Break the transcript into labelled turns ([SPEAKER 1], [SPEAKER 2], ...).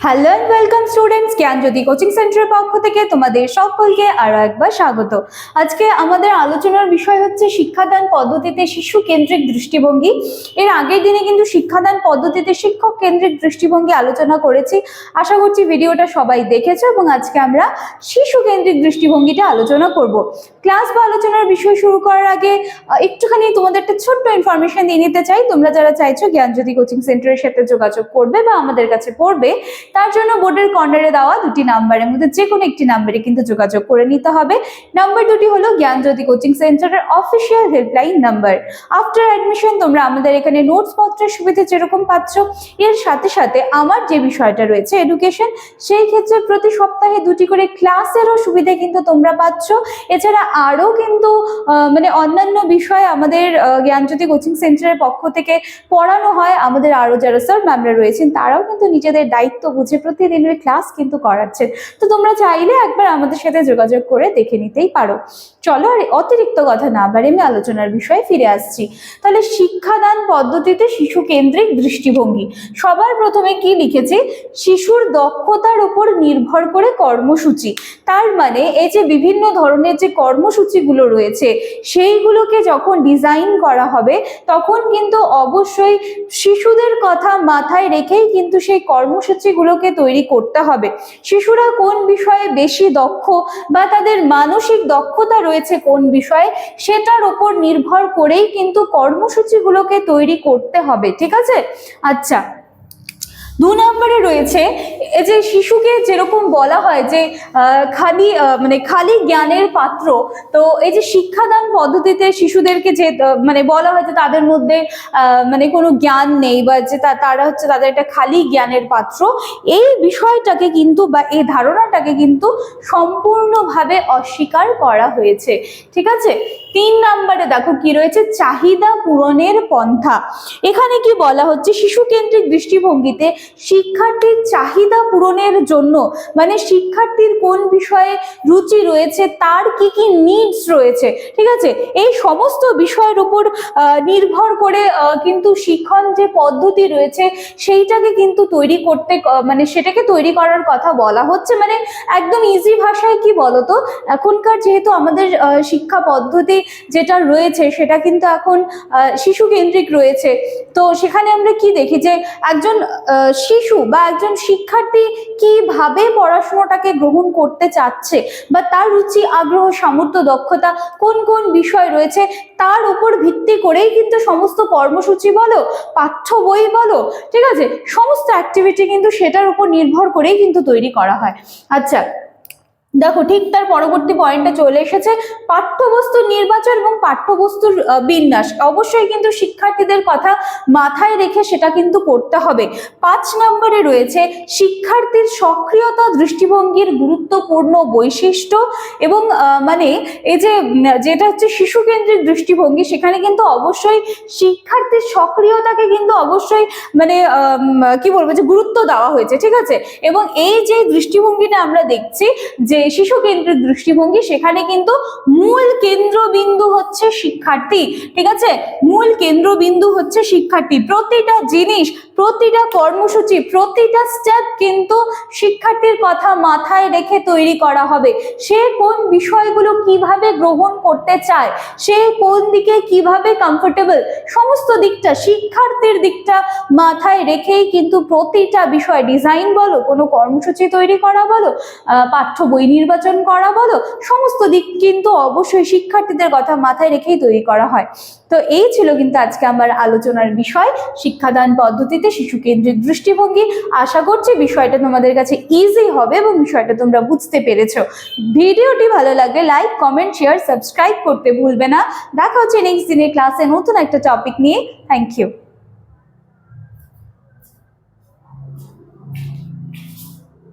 [SPEAKER 1] Hello and welcome students জ্ঞান জ্ঞানজ্যোতি coaching সেন্টারের পক্ষ থেকে তোমাদের সকলকে আরও একবার স্বাগত। আজকে আমাদের আলোচনার বিষয় হচ্ছে শিক্ষাদান পদ্ধতিতে শিশু কেন্দ্রিক দৃষ্টিভঙ্গি। এর আগের দিনে কিন্তু শিক্ষাদান পদ্ধতিতে শিক্ষক কেন্দ্রিক দৃষ্টিভঙ্গি আলোচনা করেছি। আশা করছি ভিডিওটা সবাই দেখেছ এবং আজকে আমরা শিশু কেন্দ্রিক দৃষ্টিভঙ্গিটা আলোচনা করব। ক্লাস বা আলোচনার বিষয় শুরু করার আগে একটুখানি তোমাদের একটা ছোট্ট ইনফরমেশন দিয়ে নিতে চাই। তোমরা যারা চাইছো জ্ঞান জ্ঞানজ্যোতি কোচিং সেন্টারের সাথে যোগাযোগ করবে বা আমাদের কাছে পড়বে তার জন্য বোর্ডের কর্নারে দেওয়া দুটি নাম্বারের মধ্যে যে কোনো একটি নাম্বারে কিন্তু যোগাযোগ করে নিতে হবে। নাম্বার দুটি হলো জ্ঞানজ্যোতি কোচিং সেন্টারের official helpline number. After admission তোমরা আমাদের এখানে নোটস পত্রের সুবিধা যেরকম পাচ্ছ, এর সাথে সাথে আমার যে বিষয়টা রয়েছে এডুকেশন সেই ক্ষেত্রে প্রতি সপ্তাহে দুটি করে ক্লাসেরও সুবিধা কিন্তু তোমরা পাচ্ছ। এছাড়া আরও কিন্তু মানে অন্যান্য বিষয় আমাদের জ্ঞানজ্যোতি কোচিং সেন্টারের পক্ষ থেকে পড়ানো হয়। আমাদের আরও যারা স্যার ম্যামরা রয়েছেন, তারাও কিন্তু নিজেদের দায়িত্ব বুঝে প্রতিদিনের ক্লাস কিন্তু করাচ্ছেন। তো তোমরা চাইলে একবার আমাদের সাথে যোগাযোগ করে দেখে নিতেই পারো। চলো আর অতিরিক্ত কথা না বাড়ি, আমি আলোচনার বিষয়ে ফিরে আসছি। তাহলে শিক্ষাদান পদ্ধতিতে শিশু কেন্দ্রিক দৃষ্টিভঙ্গি। সবার প্রথমে কি লিখেছে? শিশুর দক্ষতার উপর নির্ভর করে কর্মসূচি। তার মানে এই যে বিভিন্ন ধরনের যে কর্মসূচিগুলো রয়েছে, সেইগুলোকে যখন ডিজাইন করা হবে, তখন কিন্তু অবশ্যই শিশুদের কথা মাথায় রেখেই কিন্তু সেই কর্মসূচিগুলোকে তৈরি করতে হবে। শিশুরা কোন বিষয়ে বেশি দক্ষ বা তাদের মানসিক দক্ষতা রয়েছে কোন বিষয়ে, সেটার উপর নির্ভর করেই কিন্তু কর্মসূচিগুলোকে তৈরি করতে হবে, ঠিক আছে? আচ্ছা দু নম্বরে রয়েছে এই যে শিশুকে যেরকম বলা হয় যে খালি মানে খালি জ্ঞানের পাত্র, তো এই যে শিক্ষাদান পদ্ধতিতে শিশুদেরকে যে মানে বলা হয় যে তাদের মধ্যে মানে কোনো জ্ঞান নেই বা যে তারা হচ্ছে তাদের একটা খালি জ্ঞানের পাত্র, এই বিষয়টাকে কিন্তু বা এই ধারণাটাকে কিন্তু সম্পূর্ণভাবে অস্বীকার করা হয়েছে। ঠিক আছে? তিন নম্বরে দেখো কি রয়েছে? চাহিদা পূরণের পন্থা। এখানে কি বলা হচ্ছে? শিশু কেন্দ্রিক দৃষ্টিভঙ্গিতে শিক্ষার্থীর চাহিদা পূরণের জন্য। মানে শিক্ষার্থীর কোন বিষয়ে রুচি রয়েছে, তার কি কি নিডস রয়েছে, ঠিক আছে? এই সমস্ত বিষয়ের উপর নির্ভর করে কিন্তু শিক্ষণ যে পদ্ধতি রয়েছে, সেইটাকে কিন্তু তৈরি করতে মানে সেটাকে তৈরি করার কথা বলা হচ্ছে। মানে একদম ইজি ভাষায় কি বলতো? এখনকার যেহেতু আমাদের শিক্ষা পদ্ধতি যেটা রয়েছে, সেটা কিন্তু এখন শিশু কেন্দ্রিক রয়েছে। তো সেখানে আমরা কি দেখি যে, একজন শিশু বা একজন শিক্ষার্থী কীভাবে পড়াশোনাটাকে গ্রহণ করতে চাচ্ছে বা তার রুচি, আগ্রহ, সামর্থ্য, দক্ষতা কোন কোন বিষয় রয়েছে তার উপর ভিত্তি করেই কিন্তু সমস্ত কর্মসূচি বলো, পাঠ্য বই বলো, ঠিক আছে? সমস্ত অ্যাক্টিভিটি কিন্তু সেটার উপর নির্ভর করেই কিন্তু তৈরি করা হয়। আচ্ছা দেখো, ঠিক তার পরবর্তী পয়েন্টে চলে এসেছে, পাঠ্যবস্তুর নির্বাচন এবং পাঠ্যবস্তুর বিন্যাস। অবশ্যই কিন্তু শিক্ষার্থীদের কথা মাথায় রেখে সেটা কিন্তু করতে হবে। পাঁচ নম্বরে রয়েছে, শিক্ষার্থীর সক্রিয়তা দৃষ্টিভঙ্গির গুরুত্বপূর্ণ বৈশিষ্ট্য এবং মানে এই যে যেটা হচ্ছে শিশু কেন্দ্রিক দৃষ্টিভঙ্গি, সেখানে কিন্তু অবশ্যই শিক্ষার্থীর সক্রিয়তাকে কিন্তু অবশ্যই মানে কি বলব, যে গুরুত্ব দেওয়া হয়েছে, ঠিক আছে? এবং এই যে দৃষ্টিভঙ্গিটা আমরা দেখছি যে শিশু কেন্দ্রের দৃষ্টিভঙ্গি, সেখানে কিন্তু মূল কেন্দ্রবিন্দু হচ্ছে শিক্ষার্থী, ঠিক আছে? মূল কেন্দ্রবিন্দু হচ্ছে শিক্ষার্থী। প্রতিটা জিনিস, প্রতিটা কর্মসূচি, প্রতিটা স্টেপ কিন্তু শিক্ষার্থীর কথা মাথায় রেখে তৈরি করা হবে। সে কোন বিষয়গুলো কীভাবে গ্রহণ করতে চায়, সে কোন দিকে কীভাবে কমফোর্টেবল সমস্ত দিকটা, শিক্ষার্থীর দিকটা মাথায় রেখেই কিন্তু প্রতিটা বিষয় ডিজাইন বলো, কোনো কর্মসূচি তৈরি করা বলো পাঠ্য বই নির্বাচন করা বলো, সমস্ত দিক কিন্তু অবশ্যই শিক্ষার্থীদের কথা মাথায় রেখেই তৈরি করা হয়। তো এই ছিল কিন্তু আজকে আমার আলোচনার বিষয়, শিক্ষাদান পদ্ধতিতে শিশু কেন্দ্রিক দৃষ্টিভঙ্গি। আশা করছি বিষয়টা তোমাদের কাছে ইজি হবে এবং বিষয়টা তোমরা বুঝতে পেরেছ। ভিডিওটি ভালো লাগলে লাইক কমেন্ট শেয়ার সাবস্ক্রাইব করতে ভুলবে না। দেখা হচ্ছে নেক্সট দিনের ক্লাসে নতুন একটা টপিক নিয়ে। Thank you